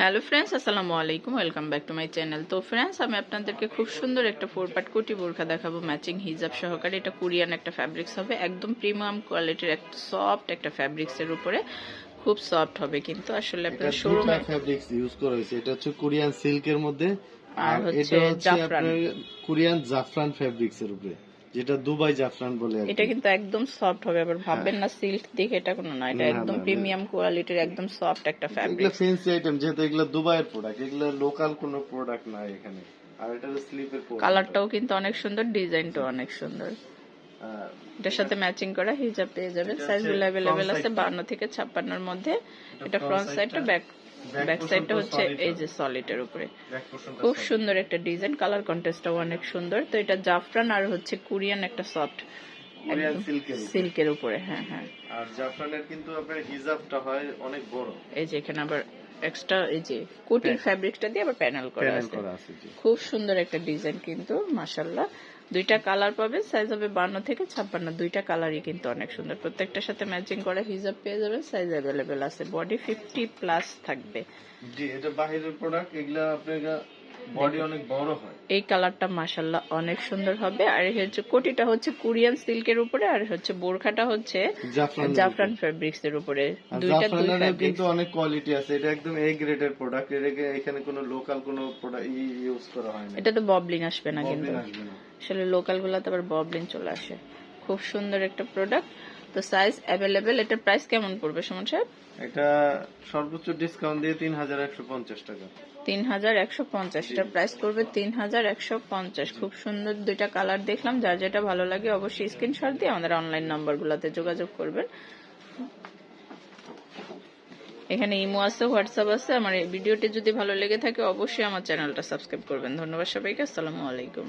Hello friends আসসালামু আলাইকুম welcome back to my channel তো ফ্রেন্ডস আমি আপনাদেরকে খুব সুন্দর একটা ফোর পার্ট কোটি বোরখা দেখাবো ম্যাচিং হিজাব সহকারে। এটা কোরিয়ান একটা ফ্যাব্রিক্স হবে একদম প্রিমিয়াম কোয়ালিটির একটা সফট একটা ফ্যাব্রিক্স এর উপরে। খুব সফট হবে কিন্তু আসলে আপনার শোরুমে ফ্যাব্রিক্স ইউজ করা হয়েছে এটা হচ্ছে কোরিয়ান সিল্কের মধ্যে আর হচ্ছে এটা হচ্ছে জাফরান। আপনার কোরিয়ান জাফরান ফ্যাব্রিক্স এর উপরে। যেটা দুবাই জাফরান বলে। এটা কিন্তু একদম সফট হবে আবার ভাববেন না সিল্ক দেখে এটা কোনো না এটা একদম। প্রিমিয়াম কোয়ালিটির একদম সফট একটা এগুলো ফ্যান্সি ফেন্সি আইটেম যেহেতু এগুলো দুবাইয়ের প্রোডাক্ট এগুলো লোকাল কোনো প্রোডাক্ট না এখানে। আর এটা স্লিপের কালারটাও কিন্তু অনেক সুন্দর ডিজাইনটাও অনেক সুন্দর। এটার সাথে ম্যাচিং করা হিজাব পেয়ে যাবেন এটা সাইজগুলো অ্যাভেলেবেল আছে বান্ন থেকে ছাপ্পান্নর মধ্যে। এটা ফ্রন্ট সাইডটা। ব্যাক ব্যাক সাইডটা হচ্ছে এই। যে সলিডের উপরে। খুব সুন্দর একটা ডিজাইন কালার কন্টেস্টটাও অনেক সুন্দর। তো এটা জাফরান আর হচ্ছে কোরিয়ান একটা সফট সিল্কের উপরে। হ্যাঁ হ্যাঁ। আর জাফরানের কিন্তু আপনার হিজাবটা হয় অনেক বড়। এই যে এখানে আবার এক্সট্রা এই যে কোটির ফ্যাব্রিকটা দিয়ে আবার প্যানেল করা আছে। খুব সুন্দর একটা ডিজাইন কিন্তু মাসাল্লাহ দুইটা কালার পাবে সাইজ হবে বান্ন থেকে ছাপ্পান্ন। দুইটা কালারই কিন্তু অনেক সুন্দর। প্রত্যেকটার সাথে ম্যাচিং করা হিজাব পেয়ে যাবে সাইজ অ্যাভেলেবেল আছে। বডি ফিফটি প্লাস থাকবে। জি এটা বাহিরের প্রোডাক্ট এগুলা আপনার বডি অনেক বড় হয়। এই কালারটা অনেক সুন্দর হবে। আর হচ্ছে কোটিটা হচ্ছে কোরিয়ান সিল্কের উপরে আর হচ্ছে বোরখাটা হচ্ছে জাফরান ফেব্রিক্স এর উপরে। দুইটা দুই কিন্তু অনেক কোয়ালিটি আছে। এটা একদম এ গ্রেডের প্রোডাক্ট এখানে কোনো লোকাল কোনো প্রোডাক্ট ইউজ করা হয় না এটা তো ববলিন আসবে না কিন্তু। আসবে না। আসলে লোকাল গুলাতে আবার ববলিন চলে আসে। খুব সুন্দর একটা প্রোডাক্ট তো সাইজ অ্যাভেলেবেল এটার প্রাইস কেমন পড়বে সুমন সাহেব? এটা সর্বোচ্চ ডিসকাউন্ট দিয়ে তিন হাজার একশো পঞ্চাশ টাকা। তিন হাজার একশো পঞ্চাশ এটার প্রাইস পড়বে তিন হাজার একশো পঞ্চাশ। খুব সুন্দর দুইটা কালার দেখলাম। যার যেটা ভালো লাগে অবশ্যই স্ক্রিনশট দিয়ে আমাদের অনলাইন নাম্বার গুলাতে যোগাযোগ করবেন। এখানে ইমো আছে হোয়াটসঅ্যাপ আছে। আমার এই ভিডিওটি যদি ভালো লেগে থাকে অবশ্যই আমার চ্যানেলটা সাবস্ক্রাইব করবেন। ধন্যবাদ সবাইকে। আসসালামু আলাইকুম।